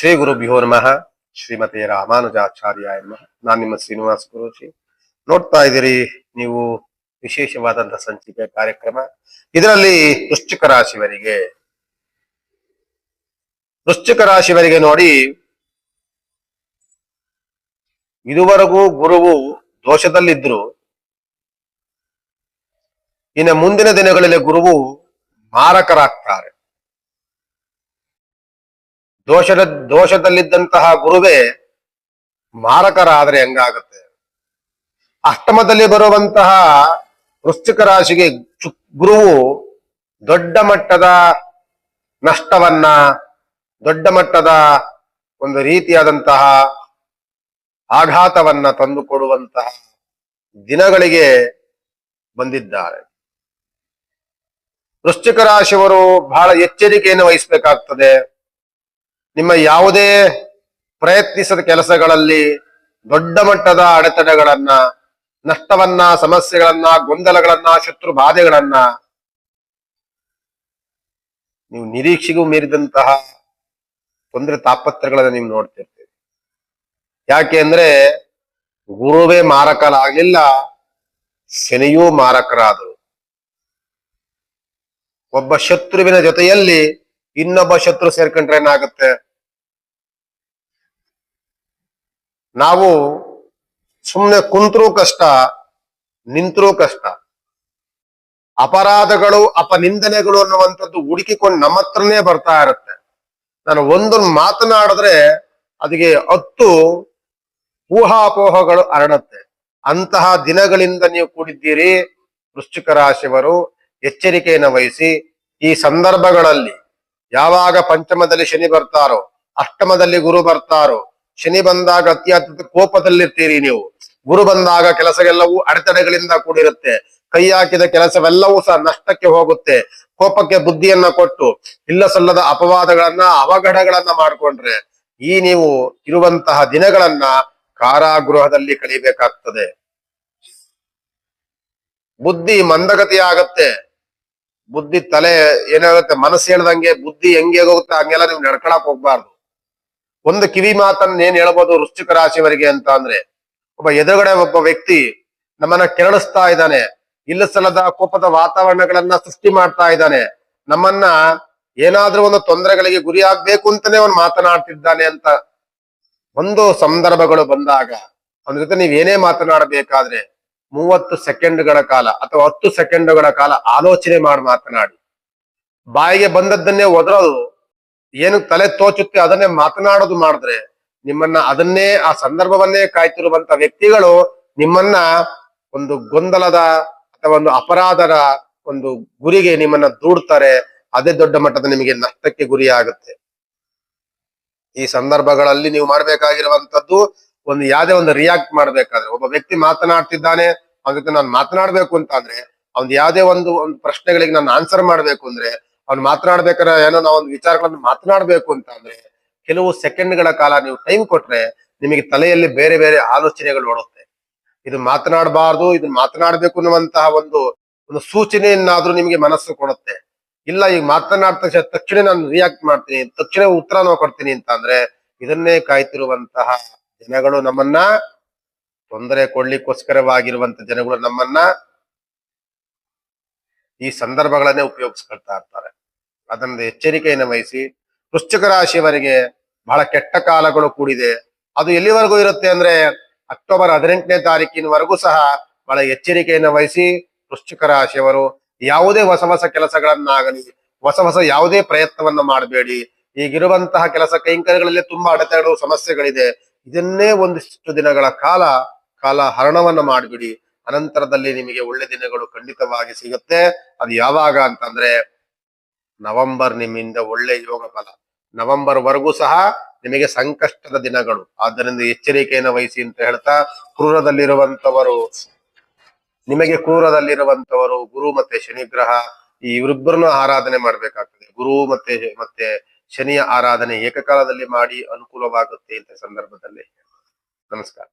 ಶ್ರೀ ಗುರುಭ್ಯೋ ನಮಃ. ಶ್ರೀಮತಿ ರಾಮಾನುಜಾಚಾರ್ಯ ಎಂಬ ನಾನು ನಿಮ್ಮ ಶ್ರೀನಿವಾಸ ಗುರುಜಿ. ನೋಡ್ತಾ ಇದ್ದೀರಿ ನೀವು ವಿಶೇಷವಾದಂತಹ ಸಂಚಿಕೆ ಕಾರ್ಯಕ್ರಮ. ಇದರಲ್ಲಿ ವೃಶ್ಚಿಕ ರಾಶಿವರಿಗೆ ವೃಶ್ಚಿಕ ರಾಶಿವರಿಗೆ ನೋಡಿ, ಇದುವರೆಗೂ ಗುರುವು ದೋಷದಲ್ಲಿದ್ರು ಇನ್ನು ಮುಂದಿನ ದಿನಗಳಲ್ಲಿ ಗುರುವು ಮಾರಕರಾಗ್ತಾರೆ. ದೋಷದ, ದೋಷದಲ್ಲಿದ್ದಂತಹ ಗುರುವೇ ಮಾರಕರಾದ್ರೆ ಹೆಂಗಾಗತ್ತೆ? ಅಷ್ಟಮದಲ್ಲಿ ಬರುವಂತಹ ವೃಶ್ಚಿಕ ರಾಶಿಗೆ ಗುರುವು ದೊಡ್ಡ ಮಟ್ಟದ ನಷ್ಟವನ್ನ, ದೊಡ್ಡ ಮಟ್ಟದ ಒಂದು ರೀತಿಯಾದಂತಹ ಆಘಾತವನ್ನ ತಂದುಕೊಡುವಂತಹ ದಿನಗಳಿಗೆ ಬಂದಿದ್ದಾರೆ. ವೃಶ್ಚಿಕ ರಾಶಿಯವರು ಬಹಳ ಎಚ್ಚರಿಕೆಯನ್ನು ವಹಿಸಬೇಕಾಗ್ತದೆ. ನಿಮ್ಮ ಯಾವುದೇ ಪ್ರಯತ್ನಿಸದ ಕೆಲಸಗಳಲ್ಲಿ ದೊಡ್ಡ ಮಟ್ಟದ ಅಡೆತಡೆಗಳನ್ನ, ನಷ್ಟವನ್ನ, ಸಮಸ್ಯೆಗಳನ್ನ, ಗೊಂದಲಗಳನ್ನ, ಶತ್ರು ಬಾಧೆಗಳನ್ನ ನೀವು ನಿರೀಕ್ಷೆಗೂ ಮೀರಿದಂತಹ ತೊಂದರೆ ತಾಪತ್ರಗಳನ್ನ ನೀವು ನೋಡ್ತಿರ್ತೀರಿ. ಯಾಕೆ ಅಂದ್ರೆ ಗುರುವೇ ಮಾರಕರಾಗಿಲ್ಲ ಶನಿಯೂ ಮಾರಕರಾದರು. ಒಬ್ಬ ಶತ್ರುವಿನ ಜೊತೆಯಲ್ಲಿ ಇನ್ನೊಬ್ಬ ಶತ್ರು ಸೇರ್ಕೊಂಡ್ರೆ ಏನಾಗುತ್ತೆ? ನಾವು ಸುಮ್ಮನೆ ಕುಂತ್ರೂ ಕಷ್ಟ, ನಿಂತರೂ ಕಷ್ಟ. ಅಪರಾಧಗಳು, ಅಪನಿಂದನೆಗಳು ಅನ್ನುವಂಥದ್ದು ಹುಡುಕಿಕೊಂಡು ನಮ್ಮ ಹತ್ರನೇ ಬರ್ತಾ ಇರುತ್ತೆ. ನಾನು ಒಂದೊಂದು ಮಾತನಾಡಿದ್ರೆ ಅದಕ್ಕೆ ಹತ್ತು ಊಹಾಪೋಹಗಳು ಅರಣತ್ತೆ ಅಂತಹ ದಿನಗಳಿಂದ ನೀವು ಕೂಡಿದ್ದೀರಿ ವೃಶ್ಚಿಕ ರಾಶಿಯವರು, ಎಚ್ಚರಿಕೆಯನ್ನು ವಹಿಸಿ ಈ ಸಂದರ್ಭಗಳಲ್ಲಿ ಯಾವಾಗ ಪಂಚಮದಲ್ಲಿ ಶನಿ ಬರ್ತಾರೋ, ಅಷ್ಟಮದಲ್ಲಿ ಗುರು ಬರ್ತಾರೋ, ಶನಿ ಬಂದಾಗ ಅತ್ಯಂತ ಕೋಪದಲ್ಲಿರ್ತೀರಿ ನೀವು. ಗುರು ಬಂದಾಗ ಕೆಲಸವೆಲ್ಲವೂ ಅಡೆತಡೆಗಳಿಂದ ಕೂಡಿರುತ್ತೆ. ಕೈ ಹಾಕಿದ ಕೆಲಸವೆಲ್ಲವೂ ಸಹ ನಷ್ಟಕ್ಕೆ ಹೋಗುತ್ತೆ. ಕೋಪಕ್ಕೆ ಬುದ್ಧಿಯನ್ನ ಕೊಟ್ಟು ಇಲ್ಲ ಸಲ್ಲದ ಅಪವಾದಗಳನ್ನ, ಅವಘಡಗಳನ್ನ ಮಾಡಿಕೊಂಡ್ರೆ, ಈ ನೀವು ಇರುವಂತಹ ದಿನಗಳನ್ನ ಕಾರಾಗೃಹದಲ್ಲಿ ಕಳಿಬೇಕಾಗ್ತದೆ ಬುದ್ಧಿ ಮಂದಗತಿ ಆಗತ್ತೆ ಬುದ್ಧಿ ತಲೆ ಏನಾಗುತ್ತೆ ಮನಸ್ಸು ಹೇಳ್ದಂಗೆ ಬುದ್ಧಿ ಹೆಂಗೆ ಹೋಗುತ್ತೆ, ಹಂಗೆಲ್ಲ ನೀವು ನಡ್ಕೊಳಕ್ ಹೋಗ್ಬಾರ್ದು. ಒಂದು ಕಿವಿ ಮಾತನ್ನ ಏನ್ ಹೇಳ್ಬೋದು ವೃಶ್ಚಿಕ ರಾಶಿಯವರಿಗೆ ಅಂತ ಅಂದ್ರೆ, ಒಬ್ಬ ಎದುರುಗಡೆ ಒಬ್ಬ ವ್ಯಕ್ತಿ ನಮ್ಮನ್ನ ಕೆರಳಿಸ್ತಾ ಇದ್ದಾನೆ ಇಲ್ಲ ಸಲ್ಲದ ಕೋಪದ ವಾತಾವರಣಗಳನ್ನ ಸೃಷ್ಟಿ ಮಾಡ್ತಾ ಇದ್ದಾನೆ, ನಮ್ಮನ್ನ ಏನಾದ್ರೂ ಒಂದು ತೊಂದರೆಗಳಿಗೆ ಗುರಿ ಆಗ್ಬೇಕು ಅಂತಾನೆ ಅವನು ಮಾತನಾಡ್ತಿದ್ದಾನೆ ಅಂತ ಒಂದು ಸಂದರ್ಭಗಳು ಬಂದಾಗ, ಅವನ ಜೊತೆ ನೀವ್ ಏನೇ ಮಾತನಾಡಬೇಕಾದ್ರೆ ಮೂವತ್ತು ಸೆಕೆಂಡ್ಗಳ ಕಾಲ ಅಥವಾ ಹತ್ತು ಸೆಕೆಂಡ್ಗಳ ಕಾಲ ಆಲೋಚನೆ ಮಾಡಿ ಮಾತನಾಡಿ. ಬಾಯಿಗೆ ಬಂದದ್ದನ್ನೇ ಒದರೋದು, ಏನು ತಲೆ ತೋಚುತ್ತೆ ಅದನ್ನೇ ಮಾತನಾಡೋದು ಮಾಡಿದ್ರೆ ನಿಮ್ಮನ್ನ ಅದನ್ನೇ, ಆ ಸಂದರ್ಭವನ್ನೇ ಕಾಯ್ತಿರುವಂತ ವ್ಯಕ್ತಿಗಳು ನಿಮ್ಮನ್ನ ಒಂದು ಗೊಂದಲದ ಅಥವಾ ಒಂದು ಅಪರಾಧದ ಒಂದು ಗುರಿಗೆ ನಿಮ್ಮನ್ನ ದೂಡ್ತಾರೆ, ಅದೇ ದೊಡ್ಡ ಮಟ್ಟದ ನಿಮಗೆ ನಷ್ಟಕ್ಕೆ ಗುರಿ ಆಗುತ್ತೆ ಈ ಸಂದರ್ಭಗಳಲ್ಲಿ ನೀವು ಮಾಡ್ಬೇಕಾಗಿರುವಂತದ್ದು ಒಂದು ಯಾವ್ದೇ ಒಂದು ರಿಯಾಕ್ಟ್ ಮಾಡ್ಬೇಕಾದ್ರೆ ಒಬ್ಬ ವ್ಯಕ್ತಿ ಮಾತನಾಡ್ತಿದ್ದಾನೆ ಅವನ ಜೊತೆ ನಾನು ಮಾತನಾಡ್ಬೇಕು ಅಂತ ಅಂದ್ರೆ, ಅವ್ನ್ ಯಾವ್ದೇ ಒಂದು ಒಂದು ಪ್ರಶ್ನೆಗಳಿಗೆ ನಾನು ಆನ್ಸರ್ ಮಾಡ್ಬೇಕು ಅಂದ್ರೆ, ಅವ್ನು ಮಾತನಾಡ್ಬೇಕಾದ್ರೆ ಏನೋ ನಾವು ಒಂದು ವಿಚಾರಗಳನ್ನು ಮಾತನಾಡ್ಬೇಕು ಅಂತ ಅಂದ್ರೆ, ಕೆಲವು ಸೆಕೆಂಡ್ಗಳ ಕಾಲ ನೀವು ಟೈಮ್ ಕೊಟ್ರೆ ನಿಮಗೆ ತಲೆಯಲ್ಲಿ ಬೇರೆ ಬೇರೆ ಆಲೋಚನೆಗಳು ಓಡುತ್ತೆ. ಇದು ಮಾತನಾಡಬಾರ್ದು ಇದನ್ನ ಮಾತನಾಡ್ಬೇಕು ಅನ್ನುವಂತಹ ಒಂದು ಒಂದು ಸೂಚನೆಯನ್ನಾದ್ರೂ ನಿಮಗೆ ಮನಸ್ಸು ಕೊಡುತ್ತೆ. ಇಲ್ಲ, ಈಗ ಮಾತನಾಡ್ತಾ ತಕ್ಷಣ ತಕ್ಷಣ ನಾನು ರಿಯಾಕ್ಟ್ ಮಾಡ್ತೀನಿ ತಕ್ಷಣ ಉತ್ತರ ನಾವು ಕೊಡ್ತೀನಿ ಅಂತ ಅಂದ್ರೆ, ಇದನ್ನೇ ಕಾಯ್ತಿರುವಂತಹ ಜನಗಳು ನಮ್ಮನ್ನ ತೊಂದರೆ ಕೊಡ್ಲಿಕ್ಕೋಸ್ಕರವಾಗಿರುವಂತ ಜನಗಳು ನಮ್ಮನ್ನ ಈ ಸಂದರ್ಭಗಳನ್ನೇ ಉಪಯೋಗಿಸ್ಕೊಳ್ತಾ ಇರ್ತಾರೆ. ಅದನ್ನ ಎಚ್ಚರಿಕೆಯನ್ನು ವಹಿಸಿ, ವೃಶ್ಚಿಕ ರಾಶಿಯವರಿಗೆ ಬಹಳ ಕೆಟ್ಟ ಕಾಲಗಳು ಕೂಡಿದೆ. ಅದು ಎಲ್ಲಿವರೆಗೂ ಇರುತ್ತೆ ಅಂದ್ರೆ ಅಕ್ಟೋಬರ್ ಹದಿನೆಂಟನೇ ತಾರೀಕಿನವರೆಗೂ ಸಹ ಬಹಳ ಎಚ್ಚರಿಕೆಯನ್ನು ವಹಿಸಿ, ವೃಶ್ಚಿಕ ರಾಶಿಯವರು ಯಾವುದೇ ಹೊಸ ಹೊಸ ಕೆಲಸಗಳನ್ನಾಗಲಿ, ಹೊಸ ಹೊಸ ಯಾವುದೇ ಪ್ರಯತ್ನವನ್ನ ಮಾಡಬೇಡಿ. ಈಗಿರುವಂತಹ ಕೆಲಸ ಕೈಂಕರ್ಯಗಳಲ್ಲಿ ತುಂಬಾ ಅಡೆತಡೆ ಸಮಸ್ಯೆಗಳಿದೆ. ಇದನ್ನೇ ಒಂದಿಷ್ಟು ದಿನಗಳ ಕಾಲ ಕಾಲ ಹರಣವನ್ನ ಮಾಡಿಬಿಡಿ. ಅನಂತರದಲ್ಲಿ ನಿಮಗೆ ಒಳ್ಳೆ ದಿನಗಳು ಖಂಡಿತವಾಗಿ ಸಿಗುತ್ತೆ. ಅದು ಯಾವಾಗ ಅಂತಂದ್ರೆ ನವೆಂಬರ್ ನಿಮ್ಮಿಂದ ಒಳ್ಳೆ ಯೋಗ ಫಲ. ನವೆಂಬರ್ ವರೆಗೂ ಸಹ ನಿಮಗೆ ಸಂಕಷ್ಟದ ದಿನಗಳು. ಆದ್ದರಿಂದ ಎಚ್ಚರಿಕೆಯನ್ನು ವಹಿಸಿ ಅಂತ ಹೇಳ್ತಾ ಕ್ರೂರದಲ್ಲಿರುವಂತವರು ನಿಮಗೆ ಕ್ರೂರದಲ್ಲಿರುವಂತವರು ಗುರು ಮತ್ತೆ ಶನಿಗ್ರಹ, ಈ ಇವರಿಬ್ಬರನ್ನು ಆರಾಧನೆ ಮಾಡ್ಬೇಕಾಗ್ತದೆ. ಗುರು ಮತ್ತೆ ಮತ್ತೆ ಶನಿಯ ಆರಾಧನೆ ಏಕಕಾಲದಲ್ಲಿ ಮಾಡಿ ಅನುಕೂಲವಾಗುತ್ತೆ ಅಂತ ಸಂದರ್ಭದಲ್ಲಿ ನಮಸ್ಕಾರ.